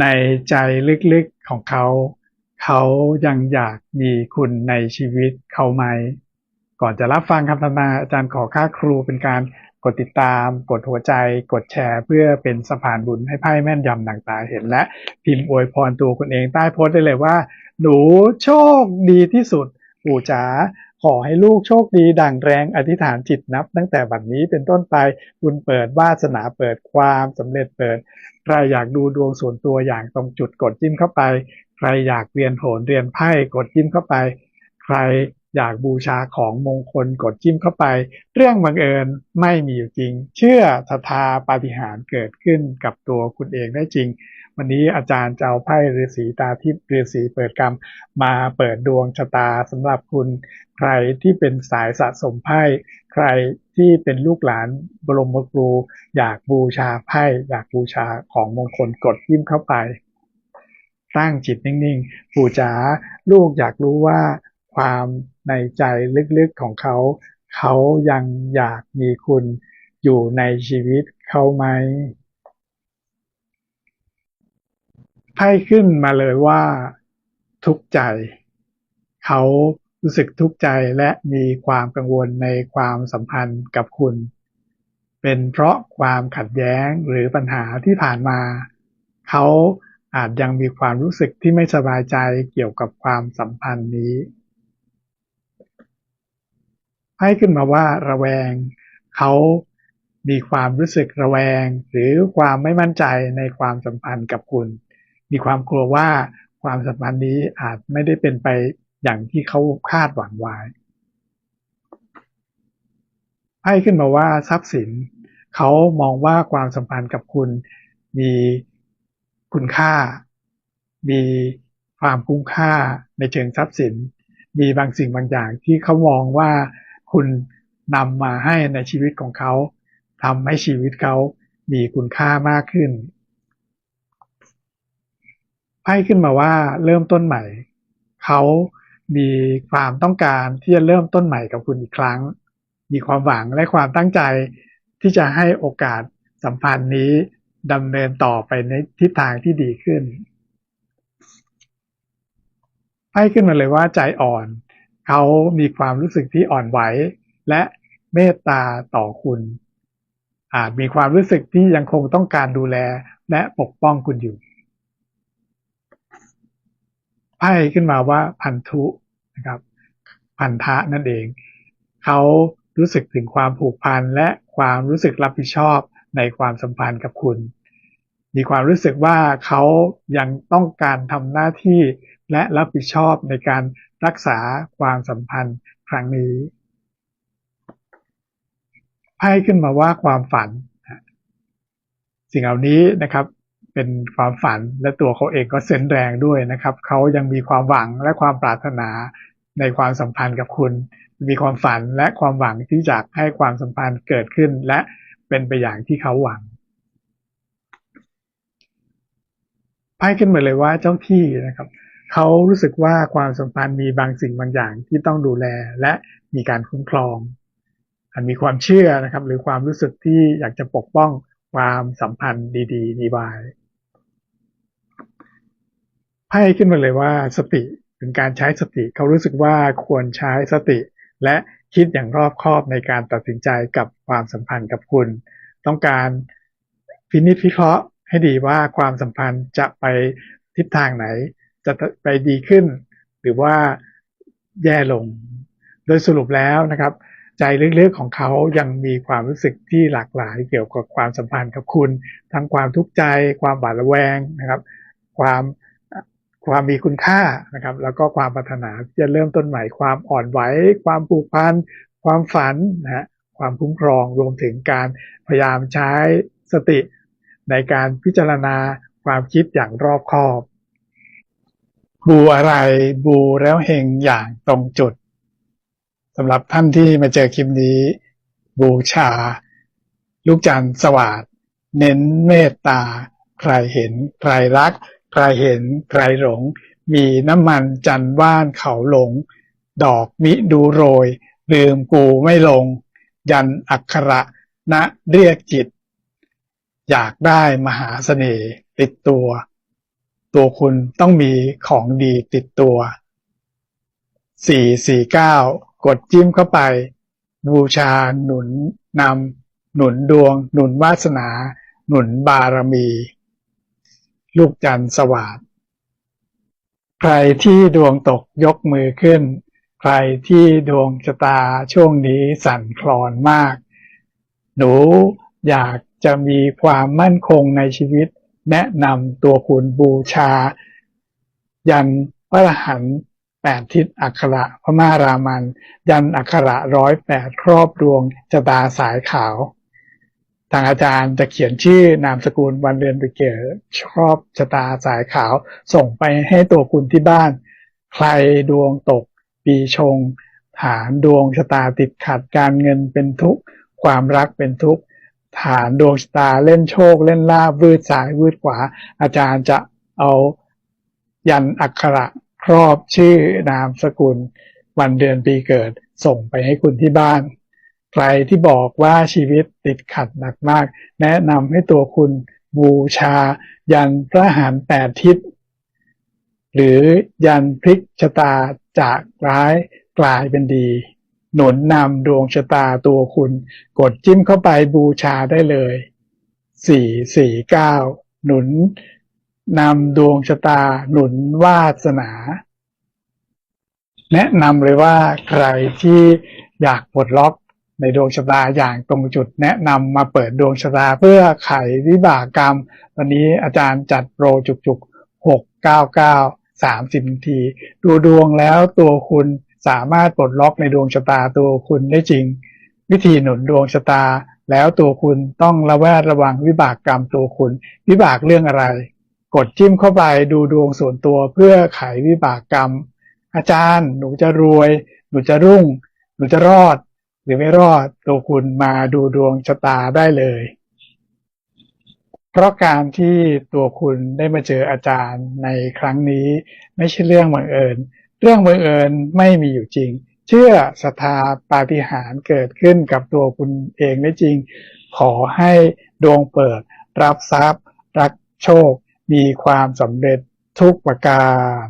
ในใจลึกๆของเขา เขายังอยากมีคุณในชีวิตเขาไหม ก่อนจะรับฟังคำทำนายอาจารย์ขอค่าครูเป็นการกดติดตาม กดหัวใจ กดแชร์เพื่อเป็นสะพานบุญให้ไพ่แม่นยำดังตาเห็น และพิมพ์อวยพรตัวคุณเองใต้โพสต์ได้เลยว่า หนูโชคดีที่สุดปู่จ๋า ขอให้ลูกโชคดีดั่งแรงอธิษฐานจิตนับ ตั้งแต่บัดนี้เป็นต้นไปบุญเปิดวาสนาเปิดความสำเร็จเปิด ใครอยากดูดวงส่วนตัวอย่างตรงจุดกดจิ้มเข้าไป ใครอยากเรียนโหรเรียนไพ่กดจิ้มเข้าไป ใครอยากบูชาของมงคลกดจิ้มเข้าไป เรื่องบังเอิญไม่มีอยู่จริง เชื่อศรัทธาปาฏิหาริย์เกิดขึ้นกับตัวคุณเองได้จริง วันนี้อาจารย์จะเอาไพ่ฤาษีตาทิพย์ฤาษีเปิดกรรม มาเปิดดวงชะตาสำหรับคุณ ใครที่เป็นสายสะสมไพ่ ใครที่เป็นลูกหลานบรมครู อยากบูชาไพ่อยากบูชาของมงคลกดยิ้มเข้าไป ตั้งจิตนิ่งๆ ปู่จ๋าลูกอยากรู้ว่าความในใจลึกๆของเขา เขายังอยากมีคุณอยู่ในชีวิตเขาไหมไพ่ขึ้นมาเลยว่า ทุกข์ใจ เขา รู้สึกทุกข์ใจและมีความกังวลในความสัมพันธ์กับคุณ เป็นเพราะความขัดแย้งหรือปัญหาที่ผ่านมา เขาอาจยังมีความรู้สึกที่ไม่สบายใจเกี่ยวกับความสัมพันธ์นี้ ให้ขึ้นมาว่า ระแวง เขามีความรู้สึกระแวง หรือความไม่มั่นใจในความสัมพันธ์กับคุณ มีความกลัวว่าความสัมพันธ์นี้อาจไม่ได้เป็นไป อย่างที่เขาคาดหวังไว้ให้ขึ้นมาว่าทรัพย์สินเขามองว่าความสัมพันธ์กับคุณมีคุณค่า มีความคุ้มค่าในเชิงทรัพย์สิน มีบางสิ่งบางอย่างที่เขามองว่าคุณนำมาให้ในชีวิตของเขาทำให้ชีวิตเขามีคุณค่ามากขึ้นไพ่ขึ้นมาว่าเริ่มต้นใหม่ เขา มีความต้องการที่จะเริ่มต้นใหม่กับคุณอีกครั้ง มีความหวังและความตั้งใจที่จะให้โอกาสสัมพันธ์นี้ดำเนินต่อไปในทิศทางที่ดีขึ้นให้ขึ้นมาเลยว่าใจอ่อน เขามีความรู้สึกที่อ่อนไหว และเมตตาต่อคุณอาจมีความรู้สึกที่ยังคงต้องการดูแลและปกป้องคุณอยู่ไพ่ขึ้นมาว่าพันธุ นะครับ พันธะนั่นเอง เขารู้สึกถึงความผูกพันและความรู้สึกรับผิดชอบในความสัมพันธ์กับคุณ มีความรู้สึกว่าเขายังต้องการทำหน้าที่และรับผิดชอบในการรักษาความสัมพันธ์ครั้งนี้ไพ่ขึ้นมาว่าความฝัน สิ่งเหล่านี้นะครับ เป็นความฝันและตัวเขาเองก็เซนแรงด้วยนะครับ เขายังมีความหวังและความปรารถนาในความสัมพันธ์กับคุณ มีความฝันและความหวังที่จะให้ความสัมพันธ์เกิดขึ้น และเป็นไปอย่างที่เขาหวังไพ่ขึ้นมาเลยว่าเจ้าที่นะครับเขารู้สึกว่าความสัมพันธ์มีบางสิ่งบางอย่างที่ต้องดูแลและมีการคุ้มครองอันมีความเชื่อนะครับ หรือความรู้สึกที่อยากจะปกป้องความสัมพันธ์ดีๆดีบาย ไพ่ขึ้นมาเลยว่าสติเป็นการใช้สติ เขารู้สึกว่าควรใช้สติ และคิดอย่างรอบคอบในการตัดสินใจกับความสัมพันธ์กับคุณ ต้องการพินิจพิเคราะห์ให้ดีว่าความสัมพันธ์จะไปทิศทางไหน จะไปดีขึ้น หรือว่าแย่ลง โดยสรุปแล้วนะครับ ใจลึกๆของเขายังมีความรู้สึกที่หลากหลายเกี่ยวกับความสัมพันธ์กับคุณ ทั้งความทุกข์ใจ ความบาดระแวงนะครับ ความ ความมีคุณค่านะครับ แล้วก็ความปรารถนาจะเริ่มต้นใหม่ความอ่อนไหว ความผูกพัน ความฝันนะฮะความคุ้มครองรวมถึงการพยายามใช้สติในการพิจารณาความคิดอย่างรอบคอบ บูอะไรบูแล้วเฮงอย่างตรงจุดสำหรับท่านที่มาเจอคลิปนี้ บูชา ลูกจันทร์สวัสดเน้นเมตตา ใครเห็น ใครรัก ใครเห็นใครหลง มีน้ำมันจันว่านเขาหลง ดอกมิดูโรย ลืมกูไม่ลง ยันอักขระนะเรียกจิต อยากได้มหาเสน่ห์ติดตัว ตัวคุณต้องมีของดีติดตัว 449 กดจิ้มเข้าไป บูชาหนุนนำหนุนดวง หนุนวาสนา หนุนบารมี ลูกจันทร์สวัสดใครที่ดวงตกยกมือขึ้น ใครที่ดวงชะตาช่วงนี้สั่นคลอนมาก หนูอยากจะมีความมั่นคงในชีวิต แนะนำตัวคุณบูชา ยันพระรหันแปดทิศอักขระพม่ารามัน ยันอักขระร้อยแปดครอบดวงชะตาสายขาว ทางอาจารย์จะเขียนชื่อนามสกุลวันเดือนปีเกิดชอบชะตาสายขาว ส่งไปให้ตัวคุณที่บ้าน ใครดวงตก ปีชง ฐานดวงชะตาติดขัดการเงินเป็นทุกข์ความรักเป็นทุกข์ฐานดวงชะตาเล่นโชค เล่นลาบวืดซ้าย วืดขวา อาจารย์จะเอายันอักขระครอบชื่อนามสกุล วันเดือนปีเกิด ส่งไปให้คุณที่บ้าน ใครที่บอกว่าชีวิตติดขัดหนักมาก แนะนำให้ตัวคุณบูชา ยันพระหารแปดทิศ หรือยันพลิกชะตาจากร้ายกลายเป็นดี หนุนนำดวงชะตาตัวคุณ กดจิ้มเข้าไปบูชาได้เลยสี่สี่เก้าหนุนนำดวงชะตาหนุนวาสนา แนะนำเลยว่าใครที่อยากปลดล็อก ในดวงชะตาอย่างตรงจุดแนะนำมาเปิดดวงชะตาเพื่อไขวิบากกรรม วันนี้อาจารย์จัดโปรจุกๆหกเก้าเก้าสามสิบนาที ดูดวงแล้วตัวคุณสามารถปลดล็อกในดวงชะตาตัวคุณได้จริง วิธีหนุนดวงชะตา แล้วตัวคุณต้องระแวดระวังวิบากกรรมตัวคุณ วิบากเรื่องอะไร กดจิ้มเข้าไปดูดวงส่วนตัวเพื่อไขวิบากกรรม อาจารย์หนูจะรวย หนูจะรุ่ง หนูจะรอด รือไม่รอดตัวคุณมาดูดวงชะตาได้เลย เพราะการที่ตัวคุณได้มาเจออาจารย์ในครั้งนี้ ไม่ใช่เรื่องบังเอิญ เรื่องบังเอิญไม่มีอยู่จริง เชื่อศรัทธาปาฏิหาริย์เกิดขึ้นกับตัวคุณเองได้จริง ขอให้ดวงเปิด รับทรัพย์ รักโชค มีความสำเร็จทุกประการ